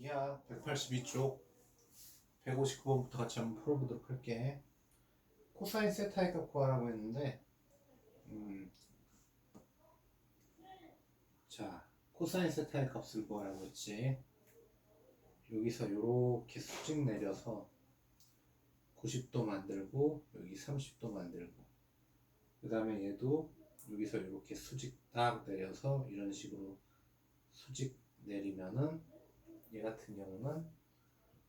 기하 182쪽 159번부터 같이 한번 풀어보도록 할게. 코사인 세타의 값 구하라고 했는데, 음, 자, 코사인 세타의 값을 구하라고 했지. 여기서 이렇게 수직 내려서 90도 만들고 여기 30도 만들고 그 다음에 얘도 여기서 이렇게 수직 딱 내려서 이런 식으로 수직 내리면은 얘 같은 경우는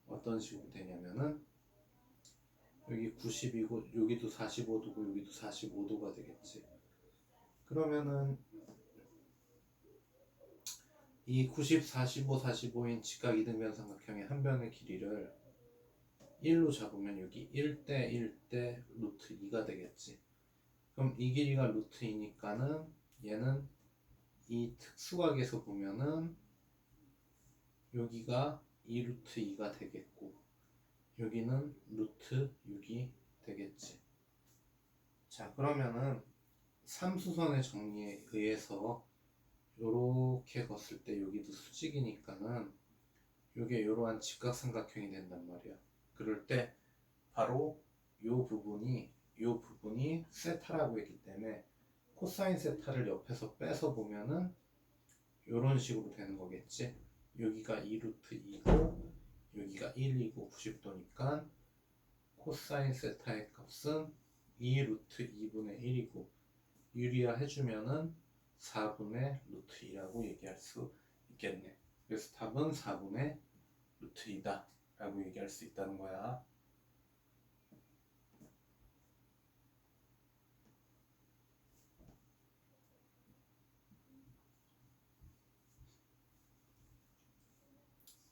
어떤 식으로 되냐면은 여기 90이고 여기도 45도고 여기도 45도가 되겠지 그러면은 이 90, 45, 45인 직각 이등변 삼각형의 한 변의 길이를 1로 잡으면 여기 1대 1대 루트 2가 되겠지. 그럼 이 길이가 루트 2니까는 얘는 이 특수각에서 보면은 여기가 2 루트 2가 되겠고 여기는 루트 6이 되겠지. 자 그러면은 삼수선의 정리에 의해서 요렇게 걷을 때 여기도 수직이니까는 요게 이러한 직각삼각형이 된단 말이야. 그럴 때 바로 요 부분이 요 부분이 세타라고 했기 때문에 코사인 세타를 옆에서 빼서 보면은 요런 식으로 되는 거겠지. 여기가 2루트 2고 여기가 1이고 90도니까 코사인 세타의 값은 2루트 2분의 1이고 유리화 해주면은 4분의 루트 2라고 얘기할 수 있겠네. 그래서 답은 4분의 루트 2다 라고 얘기할 수 있다는 거야.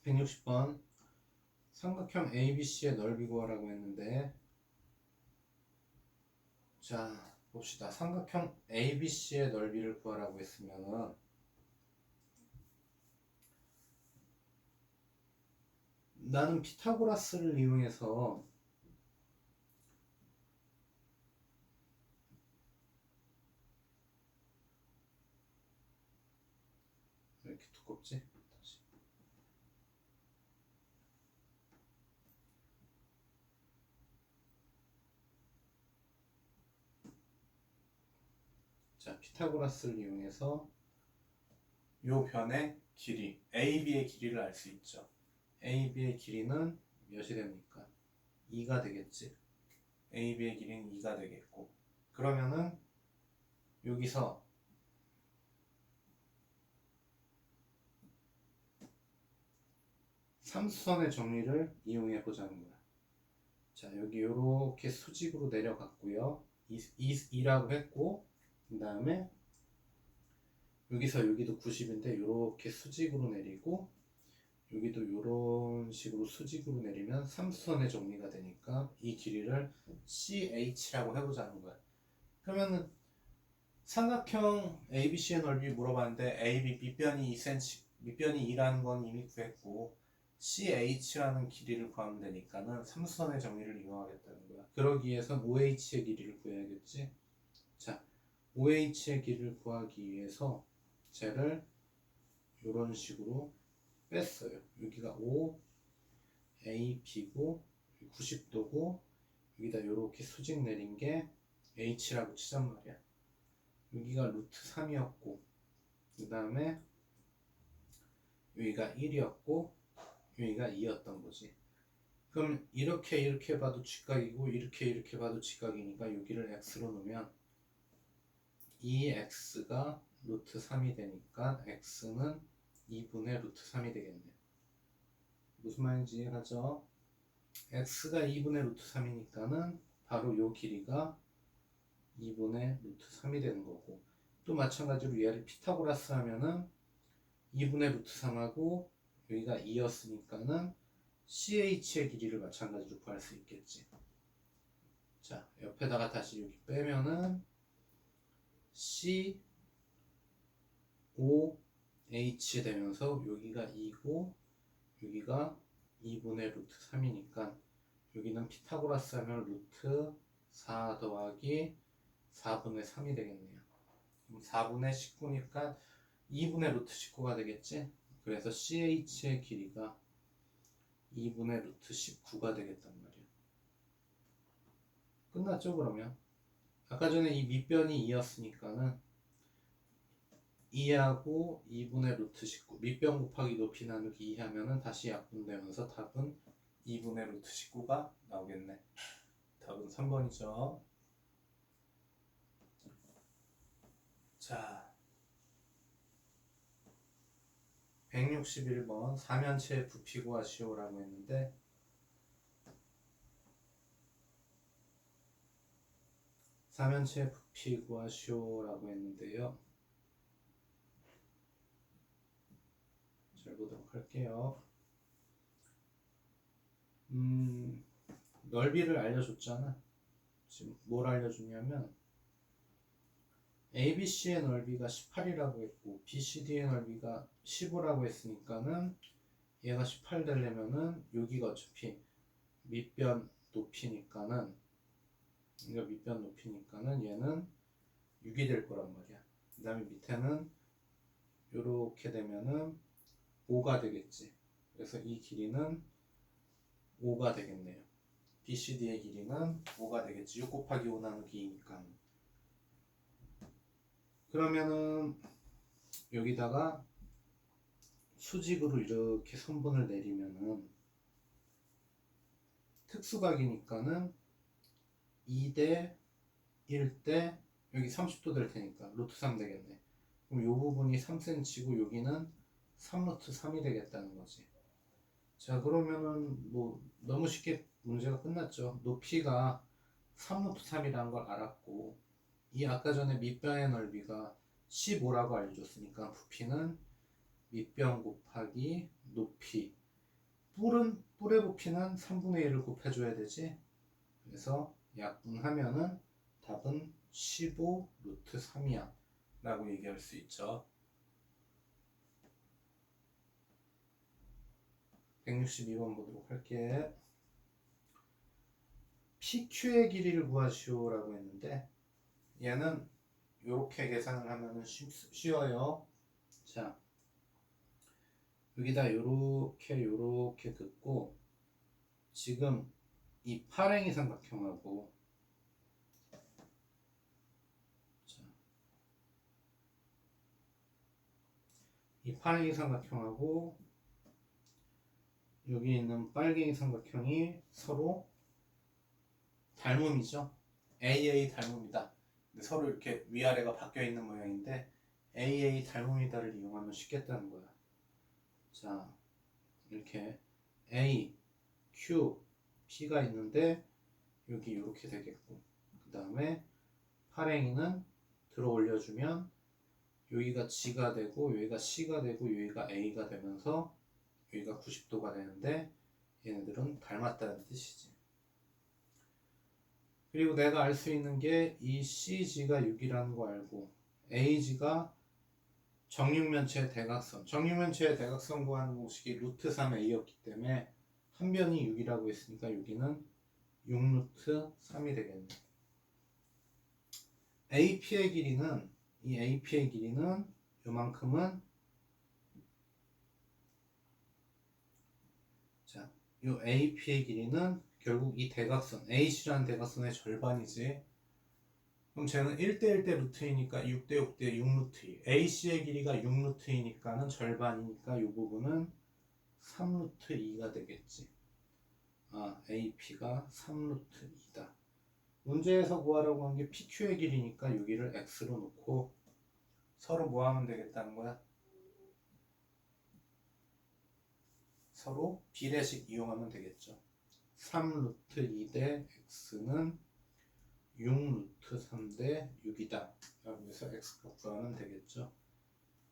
(160번) 삼각형 ABC의 넓이 구하라고 했는데 자 봅시다. 삼각형 ABC의 넓이를 구하라고 했으면은 나는 피타고라스를 이용해서 왜 이렇게 두껍지? 다시. 자, 피타고라스를 이용해서 요 변의 길이, AB의 길이를 알 수 있죠. AB의 길이는 몇이 됩니까? 2가 되겠지. AB의 길이는 2가 되겠고. 그러면은 여기서 삼수선의 정리를 이용해 보자는 거야. 자, 여기 이렇게 수직으로 내려갔고요. 2, 2, 2라고 했고, 그 다음에 여기서 여기도 90인데 이렇게 수직으로 내리고 여기도 이런 식으로 수직으로 내리면 삼수선의 정리가 되니까 이 길이를 CH라고 해보자는 거야. 그러면은 삼각형 ABC의 넓이 물어봤는데 AB 밑변이 2cm, 밑변이 2라는 건 이미 구했고 CH라는 길이를 구하면 되니까는 삼수선의 정리를 이용하겠다는 거야. 그러기 위해선 OH의 길이를 구해야겠지. 자, OH의 길이를 구하기 위해서 쟤를 이런 식으로 뺐어요. 여기가 O, A, B고 90도고 여기다 이렇게 수직 내린 게 H라고 치잔 말이야. 여기가 루트 3이었고 그 다음에 여기가 1이었고 여기가 2였던 거지. 그럼 이렇게 이렇게 봐도 직각이고 이렇게 이렇게 봐도 직각이니까 여기를 x로 놓으면 2x가 루트 3이 되니까 x는 2분의 루트 3이 되겠네. 무슨 말인지 이해가죠? x가 2분의 루트 3이니까는 바로 요 길이가 2분의 루트 3이 되는 거고 또 마찬가지로 얘를 피타고라스 하면은 2분의 루트 3하고 여기가 2였으니까는 CH의 길이를 마찬가지로 구할 수 있겠지. 자, 옆에다가 다시 여기 빼면은 C O H 되면서 여기가 2고 여기가 2분의 루트 3이니까 여기는 피타고라스 하면 루트 4 더하기 4분의 3이 되겠네요. 그럼 4분의 19니까 2분의 루트 19가 되겠지? 그래서 CH의 길이가 2분의 루트 19가 되겠단 말이야. 끝났죠 그러면? 아까 전에 이 밑변이 2였으니까는 2하고 2분의 루트 19 밑변 곱하기 높이 나누기 2 하면은 다시 약분되면서 답은 2분의 루트 19가 나오겠네. 답은 3번이죠. 자, 161번 사면체 부피 구하시오라고 했는데 사면체 부피 구하시오라고 했는데요. 잘 보도록 할게요. 음, 넓이를 알려줬잖아. 지금 뭘 알려줬냐면 ABC의 넓이가 18이라고 했고 BCD의 넓이가 15라고 했으니까는 얘가 18 되려면은 여기가 어차피 밑변 높이니까는 이거 밑변 높이니까는 얘는 6이 될 거란 말이야. 그 다음에 밑에는 요렇게 되면은 5가 되겠지. 그래서 이 길이는 5가 되겠네요. BCD의 길이는 5가 되겠지. 6 곱하기 5 나누기 2니까. 그러면은 여기다가 수직으로 이렇게 선분을 내리면은 특수각이니까는 2대 1대 여기 30도 될 테니까 루트 3 되겠네. 그럼 이 부분이 3cm고 여기는 3루트 3이 되겠다는 거지. 자 그러면은 뭐 너무 쉽게 문제가 끝났죠. 높이가 3루트 3이라는 걸 알았고 이 아까 전에 밑변의 넓이가 15라고 알려줬으니까 부피는 밑변 곱하기 높이 뿔은 뿔의 부피는 3분의 1을 곱해줘야 되지 그래서 약분하면은 답은 15 루트 3이야 라고 얘기할 수 있죠 162번 보도록 할게 PQ의 길이를 구하시오 라고 했는데 얘는 이렇게 계산을 하면은 쉽, 쉬워요. 자, 여기다 요렇게 긋고 지금 이 파랭이 삼각형하고 자, 이 파랭이 삼각형하고 여기 있는 빨갱이 삼각형이 서로 닮음이죠. AA 닮음이다. 근데 서로 이렇게 위아래가 바뀌어 있는 모양인데 AA 닮음이다를 이용하면 쉽겠다는 거야. 자, 이렇게 A, Q, P가 있는데 여기 이렇게 되겠고 그 다음에 파랭이는 들어 올려주면 여기가 G가 되고 여기가 C가 되고 여기가 A가 되면서 여기가 90도가 되는데 얘네들은 닮았다는 뜻이지. 그리고 내가 알 수 있는 게 이 CG가 6이라는 거 알고 AG가 정육면체의 대각선 정육면체의 대각선 구하는 공식이 루트 3A였기 때문에 한 변이 6이라고 했으니까 여기는 6루트 3이 되겠네. AP의 길이는 이 AP의 길이는 요만큼은 자, 요 AP의 길이는 결국 이 대각선 AC라는 대각선의 절반이지. 그럼 쟤는 1대1 대 루트이니까 6대6 대 6루트 AC의 길이가 6루트이니까는 절반이니까 이 부분은 3루트 2가 되겠지 아 AP가 3루트 2다 문제에서 구하라고 한 게 PQ의 길이니까 여기를 X로 놓고 서로 뭐 하면 되겠다는 거야? 서로 비례식 이용하면 되겠죠 3루트 2대 x는 6루트 3대 6이다. 라고 해서 x 값구하면 되겠죠.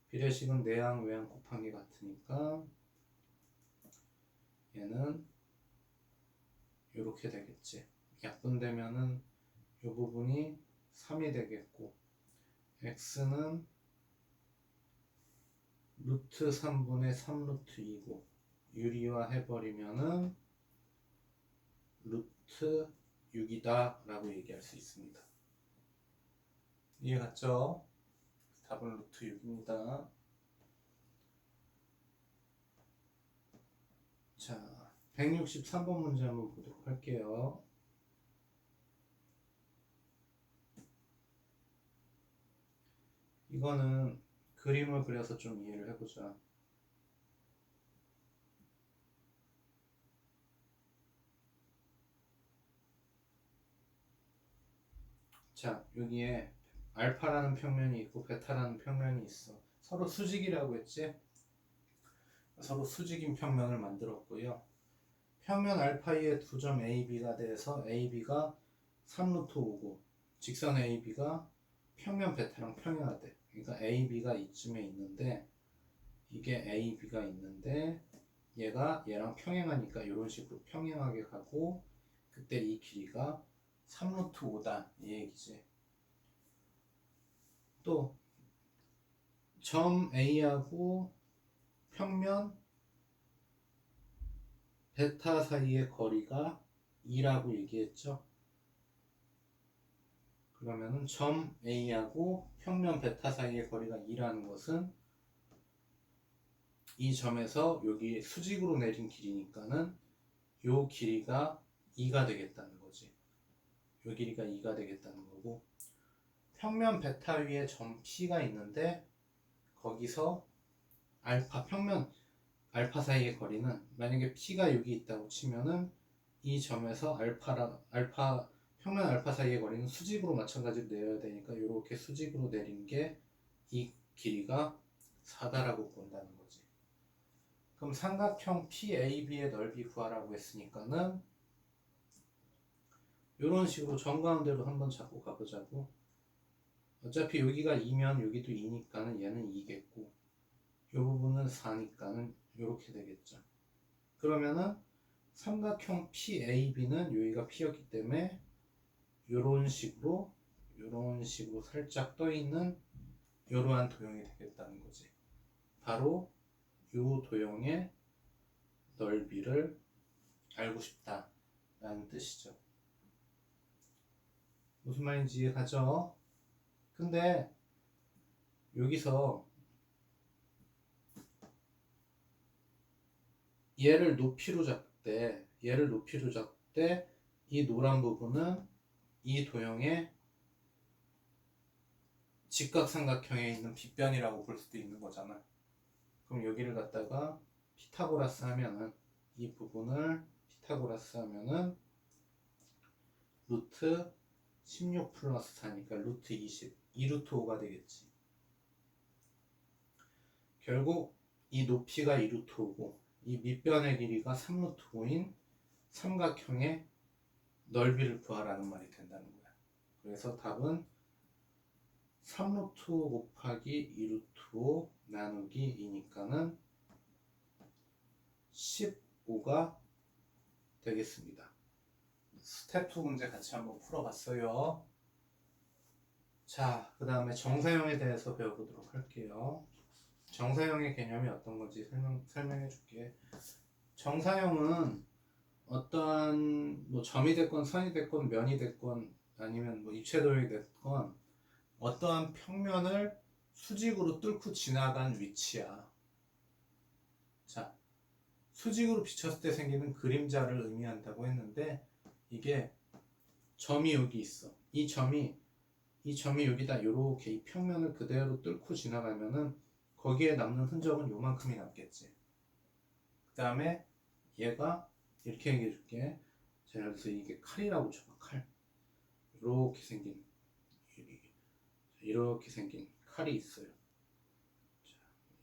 비례식은 내항, 외항 게 같으니까 얘는 이렇게 되겠지. 약분되면은 이 부분이 3이 되겠고 x는 루트 3분의 3 루트 2고 유리화 해버리면은 루트 6이다 라고 얘기할 수 있습니다. 이해 갔죠? 답은 루트 6입니다. 자, 163번 문제 한번 보도록 할게요. 이거는 그림을 그려서 좀 이해를 해보자. 자, 여기에 알파라는 평면이 있고 베타라는 평면이 있어. 서로 수직이라고 했지? 서로 수직인 평면을 만들었고요. 평면 알파의 두 점 AB가 돼서 AB가 3루트 5고 직선 AB가 평면 베타랑 평행하대. 그러니까 AB가 이쯤에 있는데 이게 AB가 있는데 얘가 얘랑 평행하니까 이런 식으로 평행하게 가고 그때 이 길이가 3루트 5다 이 얘기지. 또 점 A하고 평면 베타 사이의 거리가 2라고 얘기했죠. 그러면은 점 A하고 평면 베타 사이의 거리가 2라는 것은 이 점에서 여기 수직으로 내린 길이니까는 요 길이가 2가 되겠다는 거지. 요 길이가 2가 되겠다는 거고 평면 베타 위에 점 P가 있는데 거기서 알파 평면 알파 사이의 거리는 만약에 P가 여기 있다고 치면은 이 점에서 알파라 알파 평면 알파 사이의 거리는 수직으로 마찬가지로 내려야 되니까 이렇게 수직으로 내린 게 이 길이가 4다라고 본다는 거지. 그럼 삼각형 PAB의 넓이 구하라고 했으니까는 이런 식으로 정가운데로 한번 잡고 가보자고. 어차피 여기가 2면 여기도 2니까는 얘는 2겠고 이 부분은 4니까는 이렇게 되겠죠. 그러면은 삼각형 PAB는 여기가 P였기 때문에 이런 식으로 이런 식으로 살짝 떠 있는 이러한 도형이 되겠다는 거지. 바로 이 도형의 넓이를 알고 싶다라는 뜻이죠. 무슨 말인지 이해가죠? 근데 여기서 얘를 높이로 잡되 얘를 높이로 잡되 이 노란 부분은 이 도형의 직각삼각형에 있는 빗변이라고 볼 수도 있는 거잖아. 그럼 여기를 갖다가 피타고라스 하면은 이 부분을 피타고라스 하면은 루트 16 플러스 4니까 루트 20, 2루트 5가 되겠지. 결국 이 높이가 2루트 5고 이 밑변의 길이가 3루트 5인 삼각형의 넓이를 구하라는 말이 된다는 거야. 그래서 답은 3루트 5 곱하기 2루트 5 나누기 2니까는 15가 되겠습니다. 2 문제 같이 한번 풀어봤어요. 자, 그 다음에 정사형에 대해서 배워보도록 할게요. 정사형의 개념이 어떤 건지 설명, 설명해 줄게. 정사형은 어떠한 뭐 점이 됐건 선이 됐건 면이 됐건 아니면 뭐 입체도형이 됐건 어떠한 평면을 수직으로 뚫고 지나간 위치야. 자, 수직으로 비쳤을 때 생기는 그림자를 의미한다고 했는데 이게 점이 여기 있어. 이 점이 이 점이 여기다 이렇게 이 평면을 그대로 뚫고 지나가면은 거기에 남는 흔적은 요만큼이 남겠지. 그 다음에 얘가 이렇게 얘기해 줄게. 자, 여기서 이게 칼이라고 쳐봐, 칼. 이렇게 생긴, 이렇게 생긴 칼이 있어요. 자,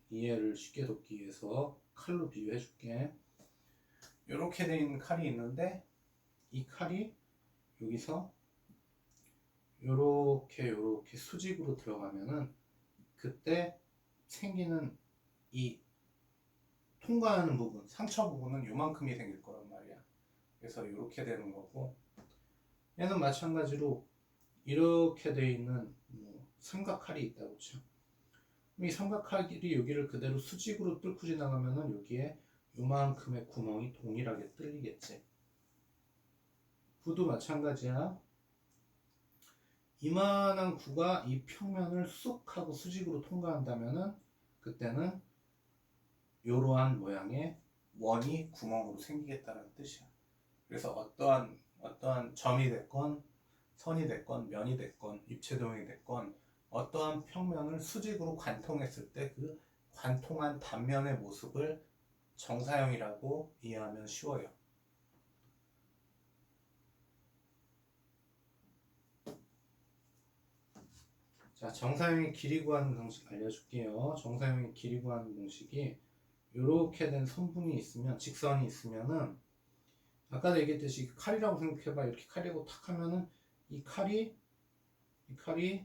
이해를 쉽게 돕기 위해서 칼로 비유해 줄게. 이렇게 돼 있는 칼이 있는데, 이 칼이 여기서 요렇게 수직으로 들어가면은 그때 생기는 이 통과하는 부분, 상처 부분은 요만큼이 생길 거란 말이야. 그래서 이렇게 되는 거고 얘는 마찬가지로 이렇게 돼 있는 뭐 삼각칼이 있다고 쳐. 이 삼각칼이 여기를 그대로 수직으로 뚫고 지나가면은 여기에 요만큼의 구멍이 동일하게 뚫리겠지. 구도 마찬가지야. 이만한 구가 이 평면을 쑥 하고 수직으로 통과한다면은 그때는 이러한 모양의 원이 구멍으로 생기겠다는 뜻이야. 그래서 어떠한 어떠한 점이 됐건 선이 됐건 면이 됐건 입체 도형이 됐건 어떠한 평면을 수직으로 관통했을 때 그 관통한 단면의 모습을 정사형이라고 이해하면 쉬워요. 자, 정사형의 길이 구하는 방식 알려줄게요. 정사형의 길이 구하는 공식이 이렇게 된 선분이 있으면 직선이 있으면은 아까도 얘기했듯이 칼이라고 생각해봐. 이렇게 칼이고 탁 하면은 이 칼이 이 칼이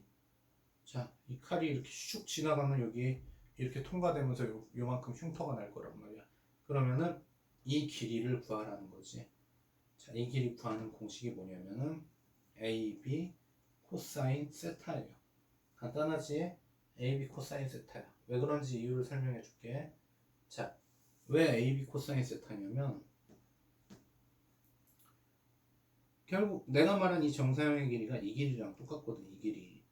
자, 이 칼이 이렇게 슉 지나가면 여기 이렇게 통과되면서 요, 요만큼 흉터가 날 거란 말이야. 그러면은 이 길이를 구하라는 거지. 자, 이 길이 구하는 공식이 뭐냐면은 AB 코사인 세타예요. 간단하지? AB 코사인 세타야. 왜 그런지 이유를 설명해 줄게. 자, 왜 AB 코사인 세타냐면 결국 내가 말한 이 정사형의 길이가 이 길이랑 똑같거든, 이 길이.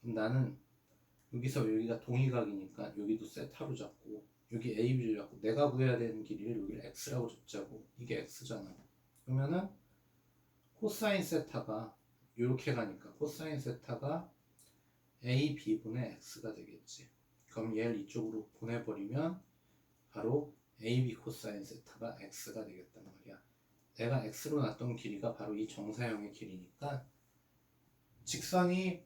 그럼 나는 여기서 여기가 동일각이니까 여기도 세타로 잡고 여기 AB를 잡고 내가 구해야 되는 길이를 여기를 X라고 잡자고 이게 X잖아. 그러면은 코사인 세타가 이렇게 가니까 코사인 세타가 AB분의 X가 되겠지. 그럼 얘를 이쪽으로 보내버리면 바로 AB 코사인 세타가 X가 되겠단 말이야. 내가 X로 놨던 길이가 바로 이 정사형의 길이니까 직선이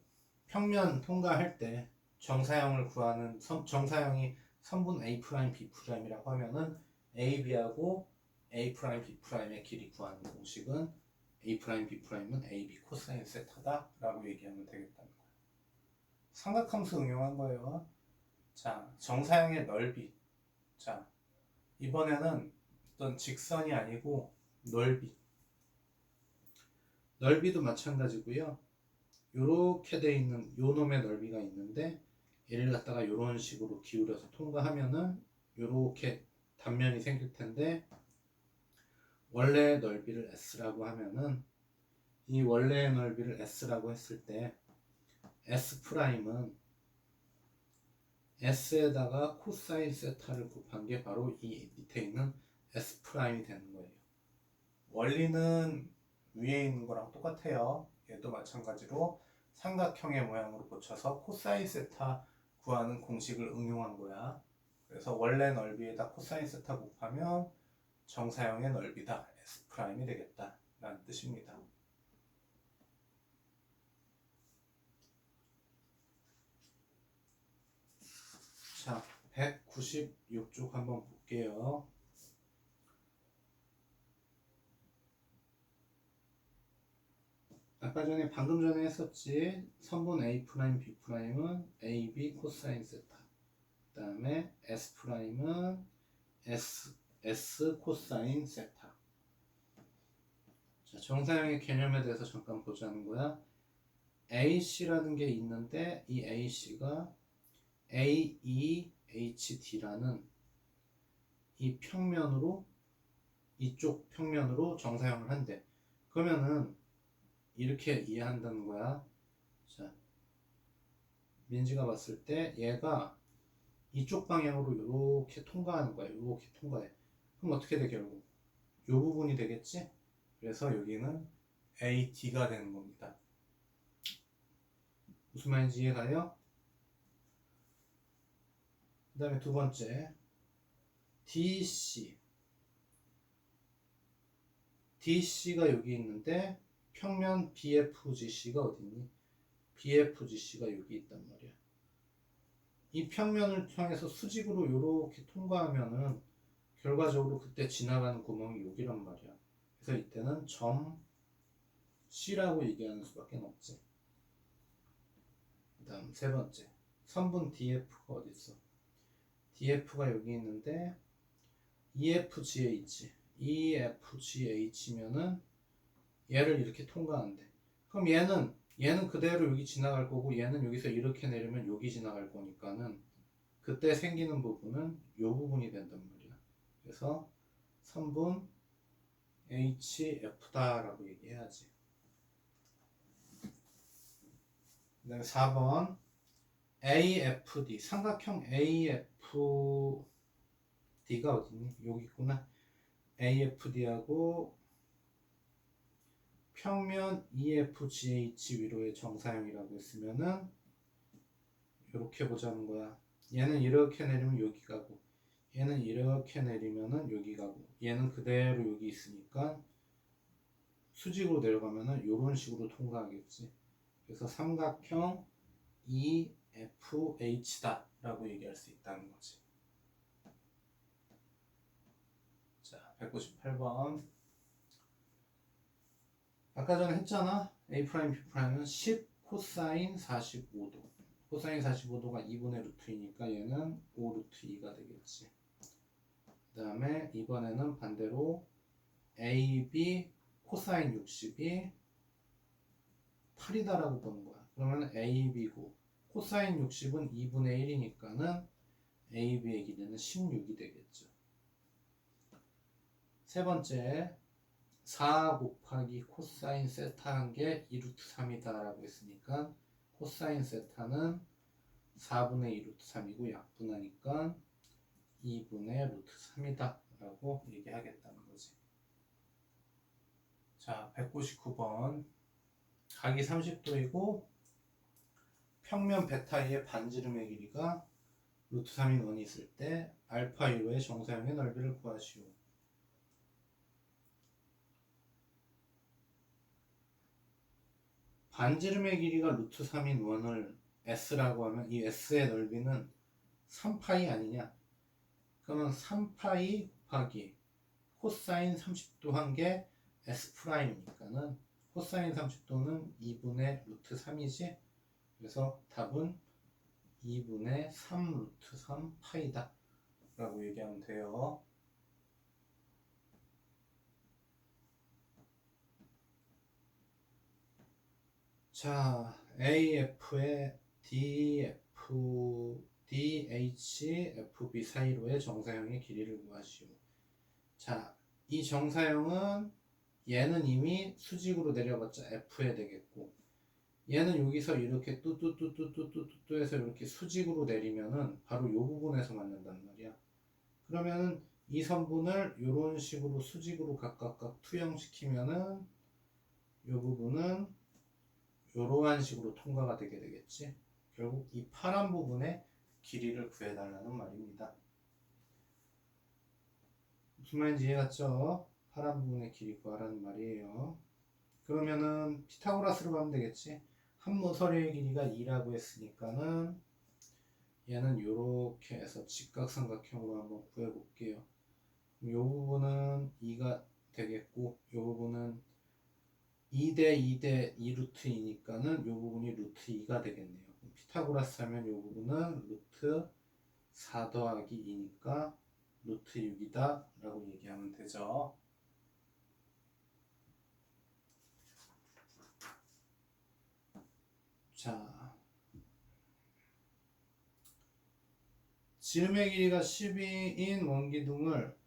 평면 통과할 때 정사형을 구하는 선- 정사형이 선분 A 프라임 B 프라임이라고 하면은 AB하고 A 프라임 B 프라임의 길이 구하는 공식은 A 프라임 B 프라임은 AB 코사인 세타다라고 얘기하면 되겠다는 거야. 삼각함수 응용한 거예요. 자, 정사형의 넓이. 자, 이번에는 어떤 직선이 아니고 넓이. 넓이도 마찬가지고요. 요렇게 돼 있는 요 놈의 넓이가 있는데 얘를 갖다가 요런 식으로 기울여서 통과하면은 요렇게 단면이 생길 텐데 원래의 넓이를 s라고 하면은 이 원래의 넓이를 s라고 했을 때 s 프라임은 s에다가 코사인 세타를 곱한 게 바로 이 밑에 있는 s 프라임이 되는 거예요. 원리는 위에 있는 거랑 똑같아요. 얘도 마찬가지로 삼각형의 모양으로 고쳐서 코사인 세타 구하는 공식을 응용한 거야. 그래서 원래 넓이에다 코사인 세타 곱하면 정사형의 넓이다. S 프라임이 되겠다. 라는 뜻입니다. 자, 196쪽 한번 볼게요. 아까 전에 방금 전에 했었지 선분 A 프라임 B 프라임은 A B 코사인 세타. 그 다음에 S 프라임은 S S 코사인 세타. 자 정사형의 개념에 대해서 잠깐 보자는 거야. AC라는 게 있는데 이 AC가 AEHD라는 이 평면으로 이쪽 평면으로 정사형을 한대 그러면은 이렇게 이해한다는 거야. 자, 민지가 봤을 때 얘가 이쪽 방향으로 이렇게 통과하는 거야. 이렇게 통과해. 그럼 어떻게 돼 결국? 이 부분이 되겠지? 그래서 여기는 AD가 되는 겁니다. 무슨 말인지 이해가요? 그 다음에 두 번째 DC DC가 여기 있는데 평면 BFGC가 어딨니? BFGC가 여기 있단 말이야. 이 평면을 통해서 수직으로 이렇게 통과하면은 결과적으로 그때 지나가는 구멍이 여기란 말이야. 그래서 이때는 점 C라고 얘기하는 수밖에 없지. 그 다음 세 번째 선분 DF가 어디 있어? DF가 여기 있는데 EFGH EFGH면은 얘를 이렇게 통과한대. 그럼 얘는 얘는 그대로 여기 지나갈 거고 얘는 여기서 이렇게 내리면 여기 지나갈 거니까는 그때 생기는 부분은 이 부분이 된단 말이야. 그래서 선분 HF다라고 얘기해야지. 그다음에 4번 AFD 삼각형 AFD D가 어딨니? 여기 있구나. AFD하고 평면 E EFGH 위로의 정사형이라고 했으면은 이렇게 보자는 거야. 얘는 이렇게 내리면 여기 가고 얘는 이렇게 내리면은 여기 가고 얘는 그대로 여기 있으니까 수직으로 내려가면은 이런 식으로 통과하겠지. 그래서 삼각형 EFH다 라고 얘기할 수 있다는 거지. 자, 198번. 아까 전에 했잖아. A 프라임 B 프라임은 10 코사인 45도. 코사인 45도가 2분의 루트이니까 얘는 5 루트 2가 되겠지. 그 다음에 이번에는 반대로 AB 코사인 60이 8이다라고 보는 거야. 그러면 AB고 코사인 60은 2분의 1이니까는 AB의 길이는 16이 되겠죠. 세 번째 4 곱하기 코사인 세타 한 게 2루트 3이다라고 했으니까 코사인 세타는 4분의 2 루트 3이고 약분하니까 2분의 루트 3이다 라고 얘기하겠다는 거지. 자, 199번. 각이 30도이고 평면 베타의 반지름의 길이가 루트 3인 원이 있을 때 알파 1호의 정사형의 넓이를 구하시오. 반지름의 길이가 루트 3인 원을 s라고 하면 이 s의 넓이는 3파이 아니냐? 그러면 3파이 곱하기 코사인 30도 한 게 s 프라임이니까는 코사인 30도는 2분의 루트 3이지. 그래서 답은 2분의 3 루트 3 파이다. 라고 얘기하면 돼요. 자, AF의 DF, DH, FB 사이로의 정사형의 길이를 구하시오. 자, 이 정사형은 얘는 이미 수직으로 내려봤자 F에 되겠고 얘는 여기서 이렇게 뚜뚜뚜뚜뚜뚜뚜 해서 이렇게 수직으로 내리면은 바로 이 부분에서 만난단 말이야. 그러면은 이 선분을 이런 식으로 수직으로 각각각 투영시키면은 이 부분은 이러한 식으로 통과가 되게 되겠지. 결국 이 파란 부분의 길이를 구해달라는 말입니다. 무슨 말인지 이해갔죠? 파란 부분의 길이 구하라는 말이에요. 그러면은 피타고라스로 가면 되겠지. 한모 서리의 길이가 2라고 했으니까는 얘는 이렇게 해서 직각삼각형으로 한번 구해볼게요. 이 부분은 2가 되겠고 이 부분은 2대 2대 2 루트이니까는 이 부분이 루트 2가 되겠네요. 피타고라스 하면 이 부분은 루트 4 더하기 2니까 루트 6이다 라고 얘기하면 되죠. 자, 지름의 길이가 12인 원기둥을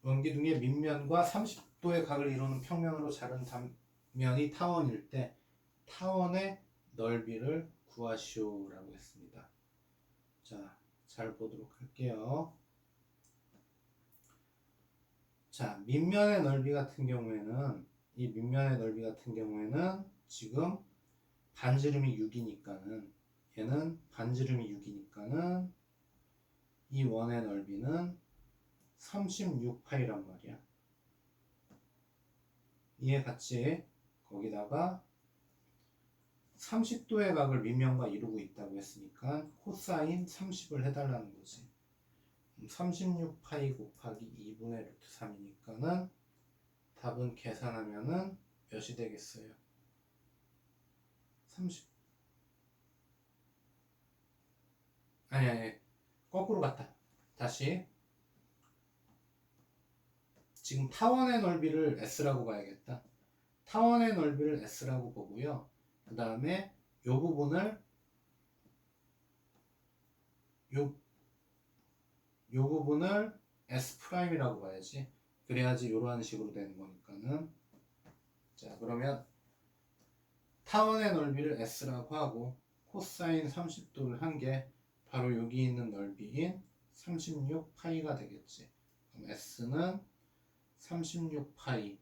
원기둥의 밑면과 30도의 각을 이루는 평면으로 자른 단면이 타원일 때 타원의 넓이를 구하시오라고 했습니다. 자, 잘 보도록 할게요. 자, 밑면의 넓이 같은 경우에는 이 밑면의 넓이 같은 경우에는 지금 반지름이 6이니까는 얘는 반지름이 6이니까는 이 원의 넓이는 36파이란 말이야. 이해 같이 거기다가 30도의 각을 밑면과 이루고 있다고 했으니까 코사인 30을 해달라는 거지. 36파이 곱하기 2분의 루트 3이니까는 답은 계산하면은 몇이 되겠어요? 30 아니 아니. 거꾸로 갔다. 다시. 지금 타원의 넓이를 S라고 봐야겠다. 타원의 넓이를 S라고 보고요. 그 다음에 이 부분을 요, 요 부분을 S 프라임이라고 봐야지. 그래야지 이러한 식으로 되는 거니까는. 자 그러면 타원의 넓이를 S라고 하고 코사인 30도를 한 게 바로 여기 있는 넓이인 36파이가 되겠지. 그럼 S는 36파이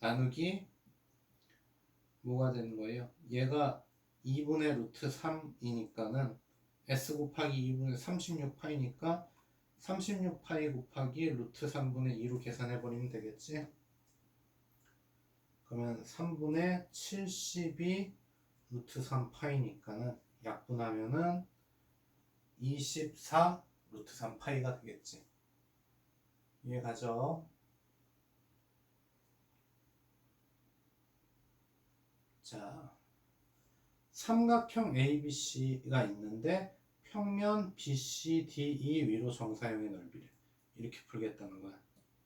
나누기 뭐가 되는 거예요? 얘가 2분의 루트 3이니까는 S 곱하기 2분의 36파이니까 36파이 곱하기 루트 3분의 2로 계산해버리면 되겠지? 그러면 3분의 70이 루트 3파이니까는 약분하면은 24 루트 3파이가 되겠지. 이해가죠? 자, 삼각형 ABC가 있는데 평면 BCDE 위로 정사형의 넓이를 이렇게 풀겠다는 거야.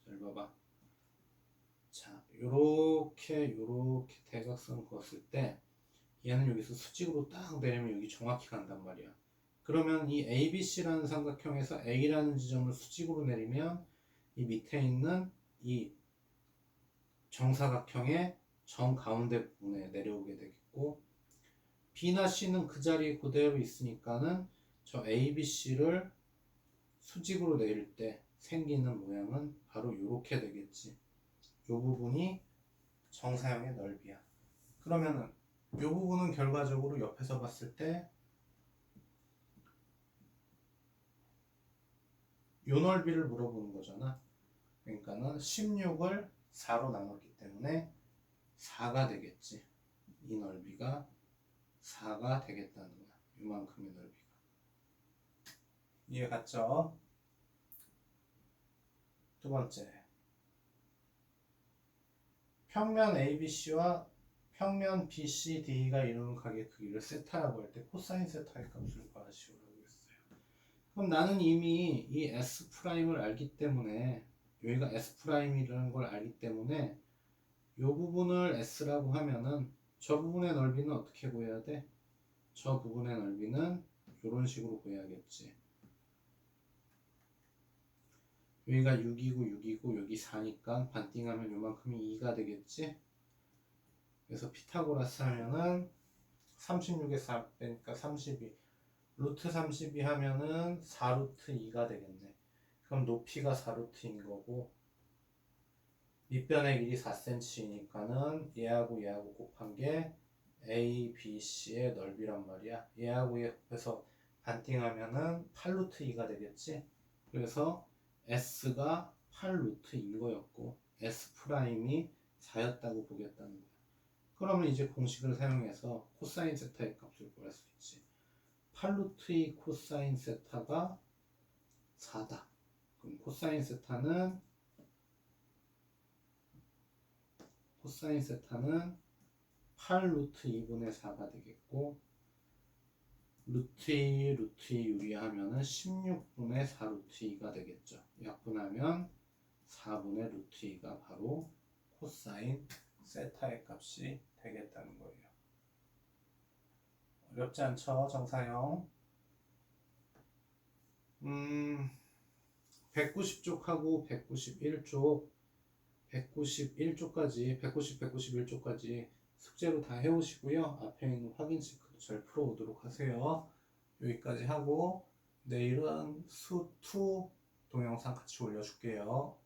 잘 봐봐. 자, 요렇게 요렇게 대각선 그었을 때 얘는 여기서 수직으로 딱 내리면 여기 정확히 간단 말이야. 그러면 이 ABC라는 삼각형에서 A라는 지점을 수직으로 내리면 이 밑에 있는 이 정사각형의 정 가운데 부분에 내려오게 되겠고 B나 C는 그 자리에 그대로 있으니까는 저 ABC를 수직으로 내릴 때 생기는 모양은 바로 이렇게 되겠지. 이 부분이 정사형의 넓이야. 그러면은 이 부분은 결과적으로 옆에서 봤을 때 요 넓이를 물어보는 거잖아. 그러니까는 16을 4로 나눴기 때문에 4가 되겠지. 이 넓이가 4가 되겠다는 거야. 요만큼의 넓이가. 이해 갔죠? 두 번째. 평면 ABC와 평면 BCD가 이루는 각의 크기를 세타라고 할 때 코사인 세타의 값을 구하시오라고 했어요. 그럼 나는 이미 이 S 프라임을 알기 때문에 여기가 S 프라임이라는 걸 알기 때문에 이 부분을 S라고 하면은 저 부분의 넓이는 어떻게 구해야 돼? 저 부분의 넓이는 이런 식으로 구해야겠지. 여기가 6이고 6이고 여기 4니까 반띵하면 요만큼이 2가 되겠지? 그래서 피타고라스 하면은 36에 4 빼니까 32 루트 32 하면은 4루트 2가 되겠네. 그럼 높이가 4루트인 거고 밑변의 길이 4cm니까는 얘하고 얘하고 곱한 게 A, B, C의 넓이란 말이야. 얘하고 얘 곱해서 반띵하면은 8루트 2가 되겠지? 그래서 S가 8루트인 거였고 S 프라임이 4였다고 보겠다는 거야 그러면 이제 공식을 사용해서 코사인 세타의 값을 구할 수 있지. 8루트 2 코사인 세타가 4다. 그럼 코사인 세타는 코사인 세타는 8루트 2분의 4가 되겠고 루트 2 루트 2 유리하면은 16분의 4 루트 2가 되겠죠. 약분하면 4분의 루트 2가 바로 코사인 세타의 값이 되겠다는 거예요. 어렵지 않죠, 정사형? 음, 190쪽하고 191쪽, 191쪽까지, 190, 191쪽까지 숙제로 다 해오시고요. 앞에 있는 확인 체크도 잘 풀어오도록 하세요. 여기까지 하고 내일은 수2 동영상 같이 올려줄게요.